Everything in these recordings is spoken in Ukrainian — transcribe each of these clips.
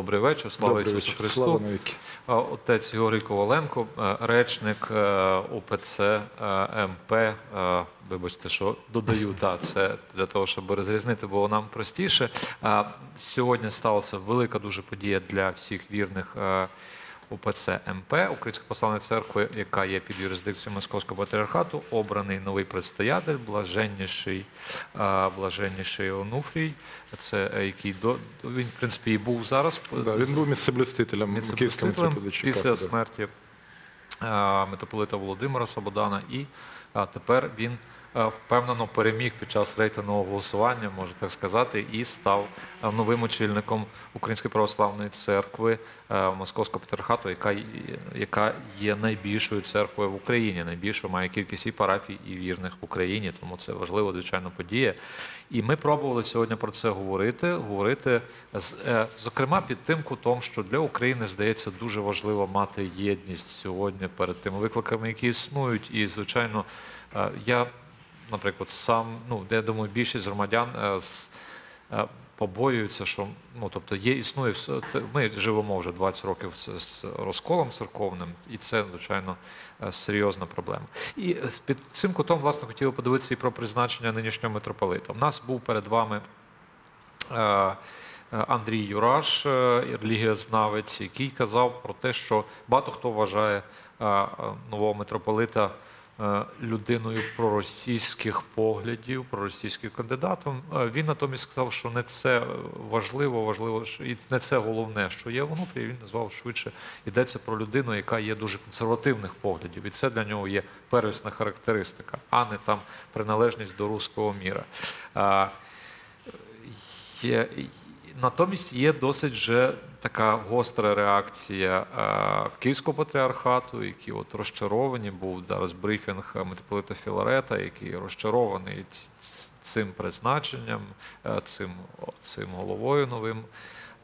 добрий вечір. Слава Добрий Ісусу вечір. Христу. Слава навіки. Отець Георгій Коваленко, речник ОПЦ МП. Вибачте, що додаю, та це для того, щоб розрізнити, було нам простіше. Сьогодні сталася велика дуже подія для всіх вірних. УПЦ МП Української православної церкви, яка є під юрисдикцією Московського патріархату, обраний новий предстоятель, блаженніший, блаженніший Онуфрій. Це е, який до він в принципі і був зараз. Да, він був місцеблюстителем Київського після смерті митрополита Володимира Слободана, і тепер він впевнено переміг під час рейтингового голосування, можна так сказати, і став е, новим очільником Української православної церкви е, Московського патріархату, яка, яка є найбільшою церквою в Україні, найбільшою має кількість і парафій, і вірних в Україні. Тому це важлива, звичайно, подія. І ми пробували сьогодні про це говорити. Говорити з- е, зокрема під тим кутом, що для України здається дуже важливо мати єдність сьогодні перед тими викликами, які існують. І звичайно, е, я, наприклад, сам ну я думаю, більшість громадян е, е, побоюються, що ну тобто є існує. Ми живемо вже 20 років з, розколом церковним, і це звичайно е, серйозна проблема. І під цим кутом, власне, хотіли подивитися і про призначення нинішнього митрополита. У нас був перед вами. Андрій Юраш, релігієзнавець, який казав про те, що багато хто вважає нового митрополита людиною проросійських поглядів, проросійським кандидатом. Е, Він натомість сказав, що не це важливо, важливо і не це головне, що є в Онуфрії. Він назвав швидше йдеться про людину, яка є дуже консервативних поглядів, і це для нього є первісна характеристика, а не там приналежність до руського міра. Е, натомість є досить вже така гостра реакція е, Київського патріархату, які от розчаровані. Був зараз брифінг митрополита Філарета, який розчарований цим призначенням, е, цим, цим головою новим.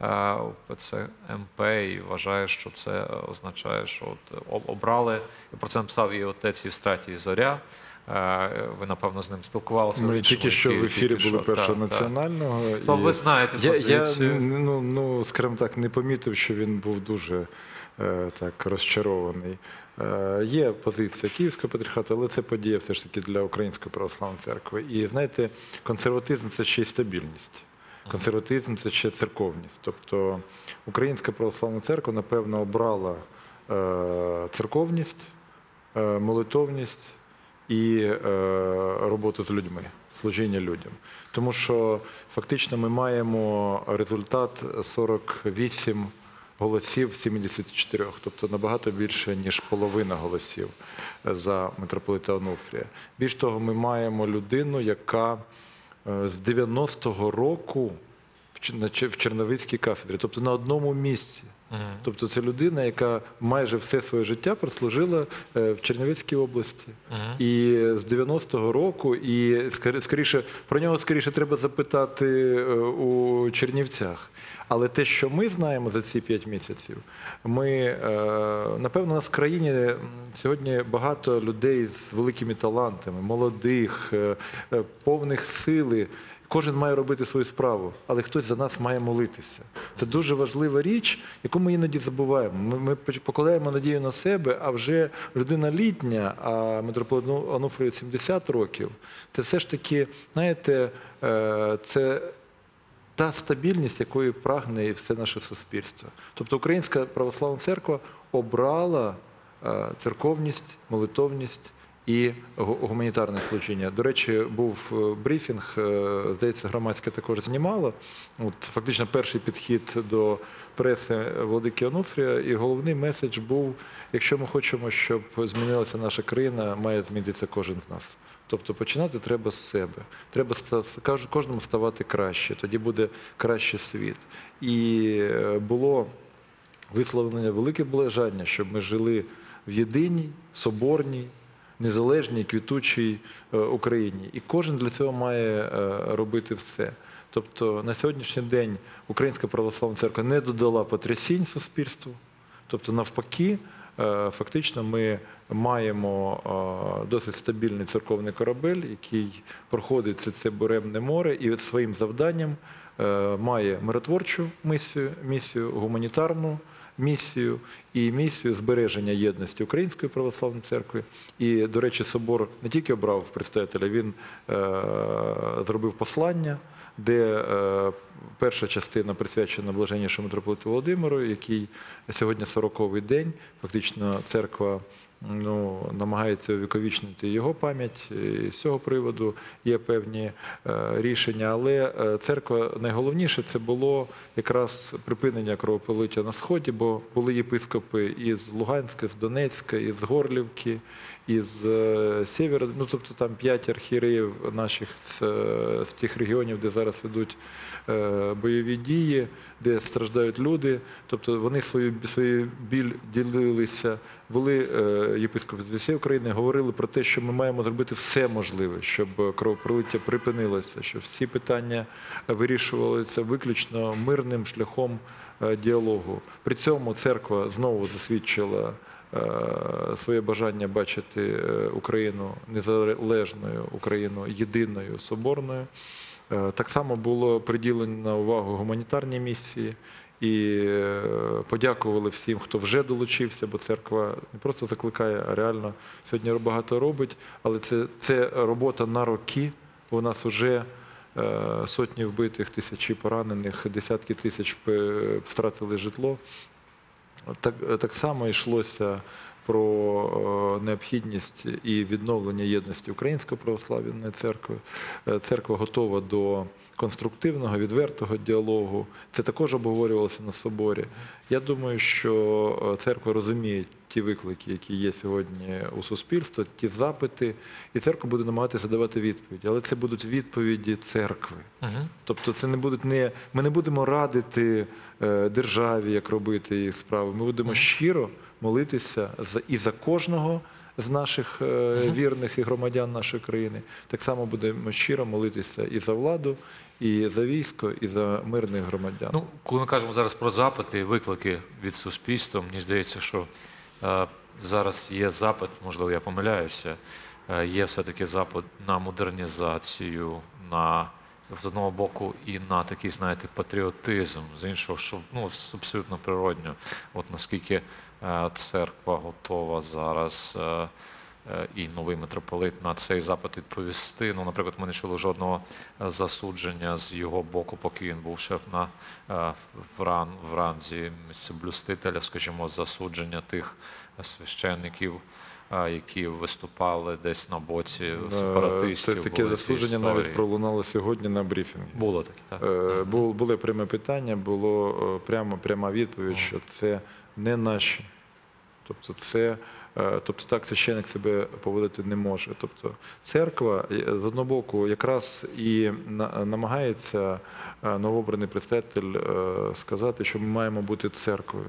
е, УПЦ МП і вважає, що це означає, що от об- обрали, і про це написав і отець Євстратій Зоря. Ви, напевно, з ним спілкувалися. Ми тільки що в ефірі були першого національного. І ви знаєте я, я ну, ну, скажімо так, не помітив, що він був дуже е, так розчарований. Е, є позиція Київського патріархату, але це подія все ж таки для Української православної церкви. І знаєте, консерватизм це ще й стабільність. Консерватизм це ще церковність. Тобто Українська православна церква, напевно, обрала е, церковність, молитовність і е, роботу з людьми, служіння людям. Тому що фактично ми маємо результат 48 голосів з 74, тобто набагато більше, ніж половина голосів за митрополита Онуфрія. Більш того, ми маємо людину, яка е, з 90-го року в Черновицькій кафедрі, тобто на одному місці. Тобто це людина, яка майже все своє життя прослужила е, в Чернівецькій області. І з 90-го року, і скорі- скоріше про нього скоріше треба запитати е, у Чернівцях. Але те, що ми знаємо за ці п'ять місяців, ми е, напевно у нас в країні сьогодні багато людей з великими талантами, молодих, повних сили. Кожен має робити свою справу, але хтось за нас має молитися. Це дуже важлива річ, яку ми іноді забуваємо. Ми, покладаємо надію на себе, а вже людина літня, а митрополит Онуфрію 70 років. Це все ж таки, знаєте, е, це та стабільність, якої прагне і все наше суспільство. Тобто Українська православна церква обрала е, церковність, молитовність і гу- гуманітарне служіння. До речі, був е, брифінг, е, здається, громадське також знімало. От фактично перший підхід до преси Владики Онуфрія, і головний меседж був: якщо ми хочемо, щоб змінилася наша країна, має змінитися кожен з нас. Тобто починати треба з себе. Треба кожному ставати краще, тоді буде краще світ. І е, було висловлення велике бажання, щоб ми жили в єдиній, соборній, незалежній, квітучій е, Україні. І кожен для цього має е, робити все. Тобто на сьогоднішній день Українська православна церква не додала потрясінь суспільству, тобто навпаки. е, фактично ми маємо досить стабільний церковний корабель, який проходить це, це буремне море, і своїм завданням має миротворчу місію, місію гуманітарну місію і місію збереження єдності Української православної церкви. І, до речі, собор не тільки обрав представителя, він е, зробив послання, де е, перша частина присвячена блаженнішому митрополиту Володимиру, який сьогодні 40-й день. Фактично, церква ну, намагається увіковічнити його пам'ять. І з цього приводу є певні е, рішення. Але е, церква найголовніше це було якраз припинення кровопролиття на сході, бо були єпископи із Луганська, з Донецька, із Горлівки, із е, Сєвєра. Ну тобто там п'ять архієреїв наших з, з тих регіонів, де зараз ідуть бойові дії, де страждають люди. Тобто вони свою свою біль ділилися. Були єпископи з усієї України, говорили про те, що ми маємо зробити все можливе, щоб кровопролиття припинилося, щоб всі питання вирішувалися виключно мирним шляхом е, діалогу. При цьому церква знову засвідчила е, своє бажання бачити е, Україну незалежною, Україну єдиною, соборною. Так само було приділено увагу гуманітарній місії і е, подякували всім, хто вже долучився, бо церква не просто закликає, а реально сьогодні багато робить. Але це, це робота на роки. У нас вже е, сотні вбитих, тисячі поранених, десятки тисяч втратили житло. Так, так само йшлося про е, необхідність і відновлення єдності Української православної церкви. Е, Церква готова до конструктивного, відвертого діалогу. Це також обговорювалося на соборі. Я думаю, що е, церква розуміє ті виклики, які є сьогодні у суспільства, ті запити, і церква буде намагатися давати відповіді. Але це будуть відповіді церкви. Тобто це не будуть не ми не будемо радити е, державі, як робити їх справи. Ми будемо щиро молитися за і за кожного з наших е, вірних і громадян нашої країни. Так само будемо щиро молитися і за владу, і за військо, і за мирних громадян. Ну, коли ми кажемо зараз про запити, виклики від суспільства, мені здається, що зараз є запит, можливо, я помиляюся, е, є все-таки запит на модернізацію, на з одного боку і на такий, знаєте, патріотизм, з іншого, що ну, абсолютно природньо. От наскільки е, церква готова зараз. Е, і новий митрополит на цей запит відповісти. Ну, наприклад, ми не чули жодного е, засудження з його боку, поки він був ще на е, в, ран, в ранзі місцеблюстителя, скажімо, засудження тих священників, які виступали десь на боці сепаратистів. Це таке засудження навіть пролунало сьогодні на брифінгі. було таке, так? Е, бу- Були пряме питання, було прямо пряма відповідь, що це не наші. Тобто, це, тобто так священик себе поводити не може. Тобто церква е, з одного боку якраз і намагається е, новообраний представитель е, сказати, що ми маємо бути церквою.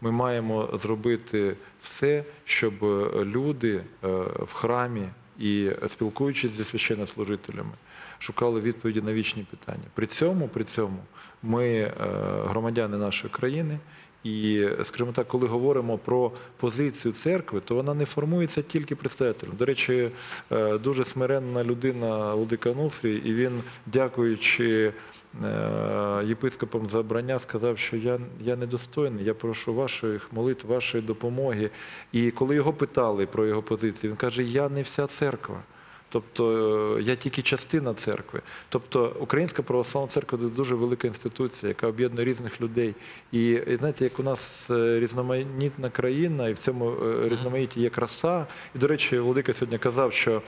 Ми маємо зробити все, щоб е, люди е, в храмі і спілкуючись зі священнослужителями, шукали відповіді на вічні питання. При цьому, при цьому ми е, громадяни нашої країни. І, скажімо так, коли говоримо про позицію церкви, то вона не формується тільки представителем. До речі, е, дуже смиренна людина Владика Онуфрій, і він, дякуючи е, єпископам за обрання, сказав, що я, я недостойний, я прошу ваших молитв, вашої допомоги. І коли його питали про його позицію, він каже: Я не вся церква. Тобто е, я тільки частина церкви. Тобто Українська православна церква це дуже велика інституція, яка об'єднує різних людей. І, знаєте, як у нас е, різноманітна країна, і в цьому е, різноманітті є краса. І, до речі, Володика сьогодні казав, що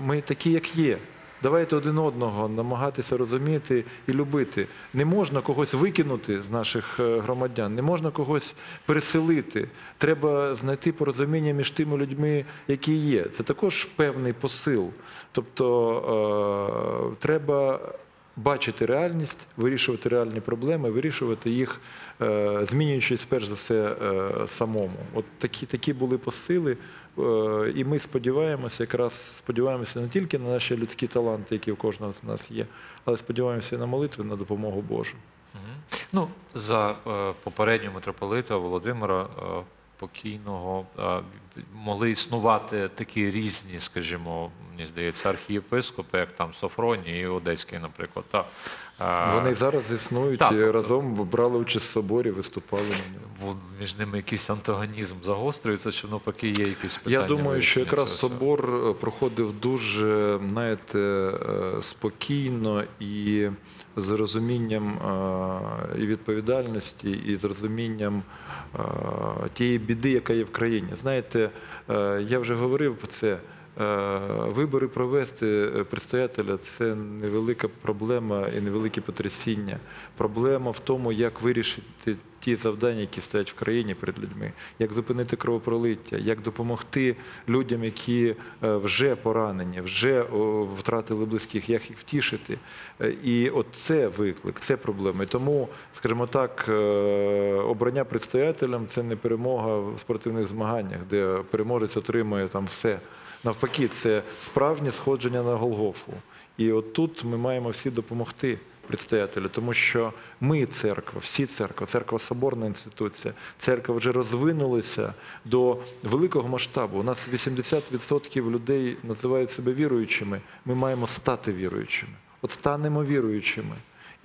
ми такі, як є. Давайте один одного намагатися розуміти і любити. Не можна когось викинути з наших е, громадян, не можна когось переселити. Треба знайти порозуміння між тими людьми, які є. Це також певний посил. Тобто е, треба бачити реальність, вирішувати реальні проблеми, вирішувати їх, е, змінюючись перш за все е, самому. От такі, такі були посили. Е, І ми сподіваємося, якраз сподіваємося не тільки на наші людські таланти, які в кожного з нас є, але сподіваємося і на молитви, на допомогу Божу. Ну, за попереднього митрополита Володимира покійного могли існувати такі різні, скажімо, мені здається, архієпископи, як там Софроні і Одеський, наприклад. Та, Вони зараз існують так, і тобто- разом брали участь в соборі, виступали між ними якийсь антагонізм загострюється, чи навпаки є якісь питання? Я думаю, що якраз цього собор е, проходив дуже, знаєте, е, спокійно і з розумінням е, і відповідальності, і з розумінням тієї біди, яка є в країні. Знаєте, я вже говорив про це. Е, Вибори провести е, предстоятеля це невелика проблема і невелике потрясіння. Проблема в тому, як вирішити ті завдання, які стоять в країні перед людьми, як зупинити кровопролиття, як допомогти людям, які е, вже поранені, вже втратили близьких, як їх втішити. І от це виклик, це проблема. І тому, скажімо так, обрання предстоятелем це не перемога в спортивних змаганнях, де переможець отримує там все. Навпаки, це справжнє сходження на Голгофу. І от тут ми маємо всі допомогти предстоятелю, тому що ми церква, всі церква, церква соборна інституція, церква вже розвинулася до великого масштабу. У нас 80% людей називають себе віруючими. Ми маємо стати віруючими. От станемо віруючими.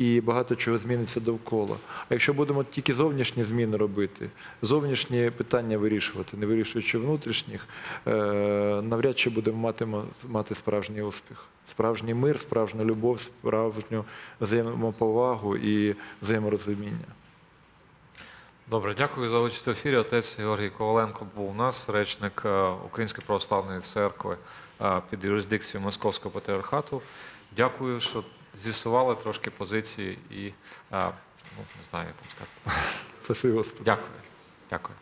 І багато чого зміниться довкола. А якщо будемо тільки зовнішні зміни робити, зовнішні питання вирішувати, не вирішуючи внутрішніх, е, навряд чи будемо мати, мати справжній успіх, справжній мир, справжню любов, справжню взаємоповагу і взаєморозуміння. Добре, дякую за участь в ефірі. Отець Георгій Коваленко був у нас, речник е, Української православної церкви е, під юрисдикцією Московського патріархату. Дякую, що з'ясували трошки позиції і ну, не знаю, як вам сказати. Дякую. Дякую.